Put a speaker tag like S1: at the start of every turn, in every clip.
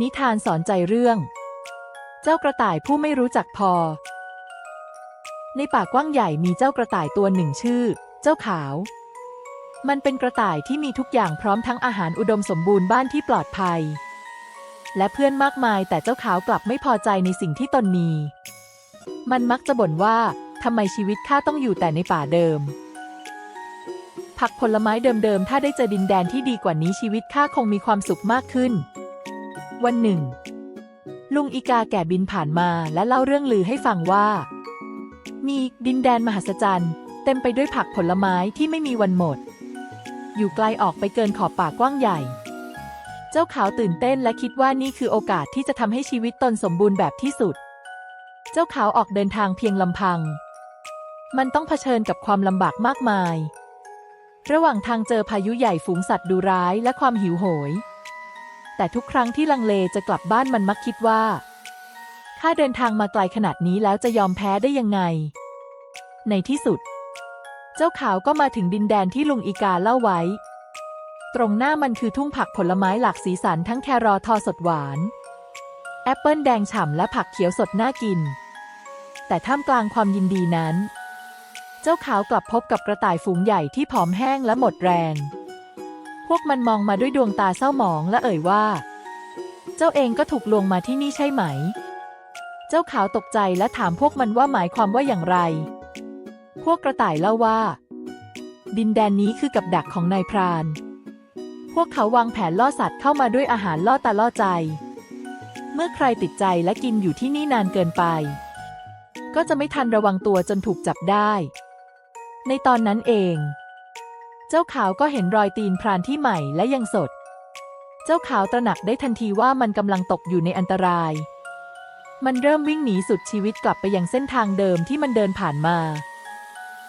S1: นิทานสอนใจเรื่อง เจ้ากระต่ายผู้ไม่รู้จักพอ ในป่ากว้างใหญ่มีเจ้ากระต่ายตัวหนึ่งชื่อ เจ้าขาว มันเป็นกระต่ายที่มีทุกอย่างพร้อมทั้งอาหารอุดมสมบูรณ์บ้านที่ปลอดภัย และเพื่อนมากมายแต่เจ้าขาวกลับไม่พอใจในสิ่งที่ตนมี มันมักจะบ่นว่าทำไมชีวิตข้าต้องอยู่แต่ในป่าเดิม ผักผลไม้เดิมๆ ถ้าได้เจอดินแดนที่ดีกว่านี้ชีวิตข้าคงมีความสุขมากขึ้น วันหนึ่ง ลุงอีกาแก่บินผ่านมาและเล่าเรื่องลือให้ฟังว่า มีดินแดนมหัศจรรย์ เต็มไปด้วยผักผลไม้ที่ไม่มีวันหมด อยู่ไกลออกไปเกินขอบป่ากว้างใหญ่ เจ้าขาวตื่นเต้นและคิดว่านี่คือโอกาสที่จะทำให้ชีวิตตนสมบูรณ์แบบที่สุด เจ้าขาวออกเดินทางเพียงลำพัง มันต้องเผชิญกับความลำบากมากมาย ระหว่างทางเจอพายุใหญ่ฝูงสัตว์ดุร้ายและความหิวโหย แต่ทุกครั้งที่ลังเลจะกลับบ้านมันมักคิดว่าข้าเดินทางมาไกลขนาดนี้แล้วจะยอมแพ้ได้ยังไง ในที่สุด เจ้าขาวก็มาถึงดินแดนที่ลุงอีกาเล่าไว้ ตรงหน้ามันคือทุ่งผักผลไม้หลากสีสันทั้งแครอทอสดหวาน แอปเปิลแดงฉ่ำและผักเขียวสดน่ากิน แต่ท่ามกลางความยินดีนั้น เจ้าขาวกลับพบกับกระต่ายฝูงใหญ่ที่ผอมแห้งและหมดแรง วกมันมองมาด้วยดวงตาเศร้าหมองและเอ่ยว่า เจ้าเองก็ถูกลวงมาที่นี่ใช่ไหม เจ้าขาวตกใจและถามพวกมันว่าหมายความว่าอย่างไร พวกกระต่ายเล่าว่า ดินแดนนี้คือกับดักของนายพราน พวกเขาวางแผนล่อสัตว์เข้ามาด้วยอาหารล่อตาล่อใจ เมื่อใครติดใจและกินอยู่ที่นี่นานเกินไป ก็จะไม่ทันระวังตัวจนถูกจับได้ ในตอนนั้นเอง เจ้าขาวก็เห็นรอยตีนพรานที่ใหม่และยังสด เจ้าขาวตระหนักได้ทันทีว่ามันกำลังตกอยู่ในอันตราย มันเริ่มวิ่งหนีสุดชีวิตกลับไปยังเส้นทางเดิมที่มันเดินผ่านมา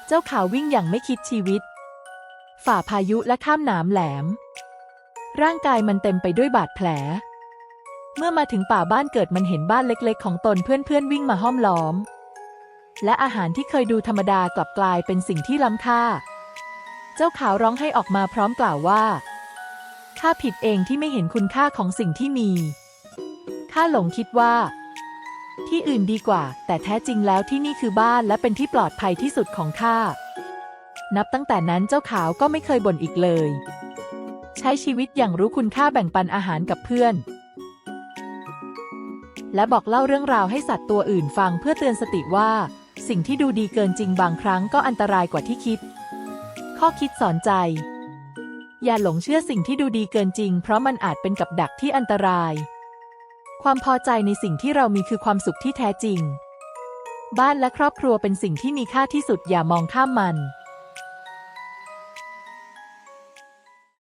S1: เจ้าขาววิ่งอย่างไม่คิดชีวิต ฝ่าพายุและข้ามหนามแหลม ร่างกายมันเต็มไปด้วยบาดแผล เมื่อมาถึงป่าบ้านเกิดมันเห็นบ้านเล็กๆ ของตนเพื่อนๆวิ่งมาห้อมล้อม และอาหารที่เคยดูธรรมดากลับกลายเป็นสิ่งที่ล้ำค่า เจ้าขาวร้องให้ออกมาพร้อมกล่าวว่าข้าผิดเองที่ไม่เห็นคุณค่าของสิ่งที่มีข้าหลงคิดว่า ที่อื่นดีกว่า แต่แท้จริงแล้วที่นี่คือบ้านและเป็นที่ปลอดภัยที่สุดของข้านับตั้งแต่นั้นเจ้าขาวก็ไม่เคยบ่นอีกเลย ใช้ชีวิตอย่างรู้คุณค่าแบ่งปันอาหารกับเพื่อน และบอกเล่าเรื่องราวให้สัตว์ตัวอื่นฟังเพื่อเตือนสติว่า สิ่งที่ดูดีเกินจริงบางครั้งก็อันตรายกว่าที่คิด ข้อคิดสอนใจ อย่าหลงเชื่อสิ่งที่ดูดีเกินจริง เพราะมันอาจเป็นกับดักที่อันตราย ความพอใจในสิ่งที่เรามีคือความสุขที่แท้จริง บ้านและครอบครัวเป็นสิ่งที่มีค่าที่สุดอย่ามองข้ามมัน